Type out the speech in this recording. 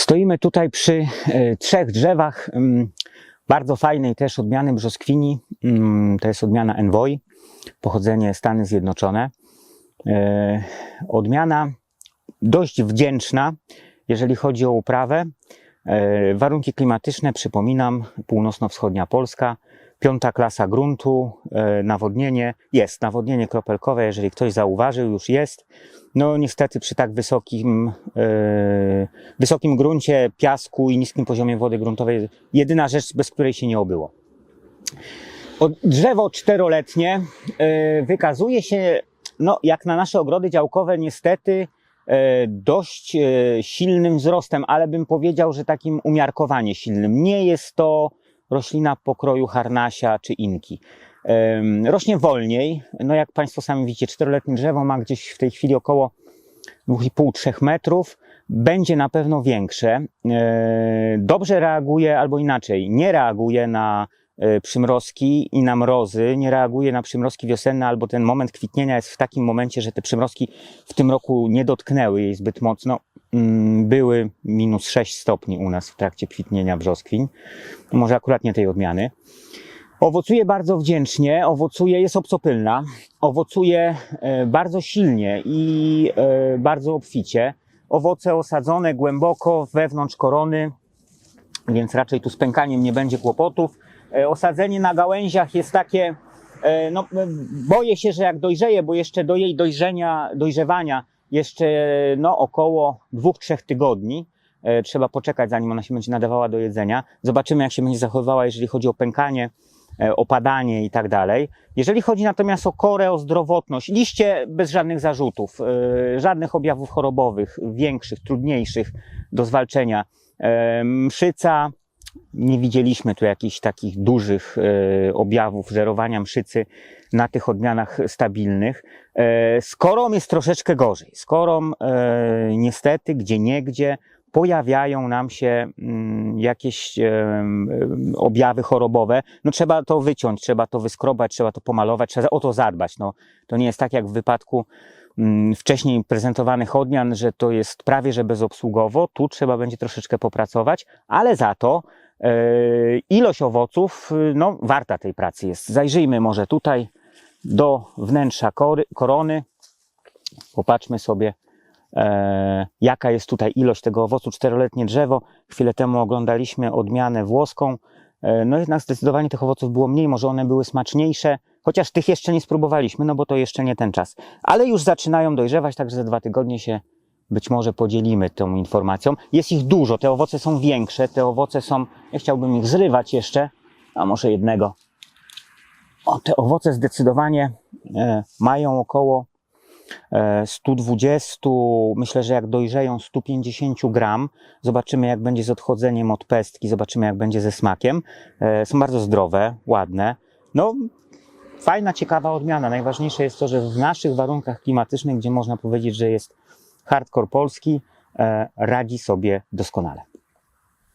Stoimy tutaj przy e, trzech drzewach mm, bardzo fajnej też odmiany brzoskwini. Mm, To jest odmiana Envoy, pochodzenie Stany Zjednoczone. E, Odmiana dość wdzięczna, jeżeli chodzi o uprawę. E, Warunki klimatyczne, przypominam, północno-wschodnia Polska, piąta klasa gruntu, nawodnienie, jest nawodnienie kropelkowe, jeżeli ktoś zauważył, już jest. No niestety przy tak wysokim, e, wysokim gruncie, piasku i niskim poziomie wody gruntowej, jedyna rzecz, bez której się nie obyło. Drzewo czteroletnie e, wykazuje się, no, jak na nasze ogrody działkowe, niestety e, dość e, silnym wzrostem, ale bym powiedział, że takim umiarkowanie silnym. Nie jest to roślina pokroju harnasia czy inki. Rośnie wolniej, no jak Państwo sami widzicie, czteroletnie drzewo ma gdzieś w tej chwili około 2,5-3 metrów. Będzie na pewno większe. E, Dobrze reaguje, albo inaczej, nie reaguje na e, przymrozki i na mrozy, nie reaguje na przymrozki wiosenne, albo ten moment kwitnienia jest w takim momencie, że te przymrozki w tym roku nie dotknęły jej zbyt mocno. Mm, Były minus 6 stopni u nas w trakcie kwitnienia brzoskwiń. Może akurat nie tej odmiany. Owocuje bardzo wdzięcznie, owocuje, jest obcopylna, owocuje bardzo silnie i e, bardzo obficie. Owoce osadzone głęboko wewnątrz korony, więc raczej tu z pękaniem nie będzie kłopotów. E, Osadzenie na gałęziach jest takie, e, no boję się, że jak dojrzeje, bo jeszcze do jej dojrzenia, dojrzewania jeszcze no, około 2-3 tygodni. E, Trzeba poczekać, zanim ona się będzie nadawała do jedzenia. Zobaczymy, jak się będzie zachowywała, jeżeli chodzi o pękanie, opadanie i tak dalej. Jeżeli chodzi natomiast o korę, o zdrowotność, liście bez żadnych zarzutów, e, żadnych objawów chorobowych, większych, trudniejszych do zwalczenia. E, Mszyca, nie widzieliśmy tu jakichś takich dużych e, objawów żerowania mszycy na tych odmianach stabilnych. E, z jest troszeczkę gorzej. Z e, niestety, gdzie niegdzie pojawiają nam się mm, jakieś objawy chorobowe. No trzeba to wyciąć, trzeba to wyskrobać, trzeba to pomalować, trzeba o to zadbać. No, to nie jest tak jak w wypadku mm, wcześniej prezentowanych odmian, że to jest prawie że bezobsługowo. Tu trzeba będzie troszeczkę popracować, ale za to e, ilość owoców, y, no, warta tej pracy jest. Zajrzyjmy może tutaj do wnętrza korony. Popatrzmy sobie, e, jaka jest tutaj ilość tego owocu. Czteroletnie drzewo. Chwilę temu oglądaliśmy odmianę włoską. E, no jednak zdecydowanie tych owoców było mniej, może one były smaczniejsze, chociaż tych jeszcze nie spróbowaliśmy, no bo to jeszcze nie ten czas. Ale już zaczynają dojrzewać, także za dwa tygodnie się być może podzielimy tą informacją. Jest ich dużo, te owoce są większe, te owoce są, ja chciałbym ich zrywać jeszcze, a może jednego. O, te owoce zdecydowanie e, mają około 120, myślę, że jak dojrzeją 150 gram. Zobaczymy jak będzie z odchodzeniem od pestki, zobaczymy jak będzie ze smakiem. E, są bardzo zdrowe, ładne. No, fajna, ciekawa odmiana. Najważniejsze jest to, że w naszych warunkach klimatycznych, gdzie można powiedzieć, że jest hardcore polski, e, radzi sobie doskonale.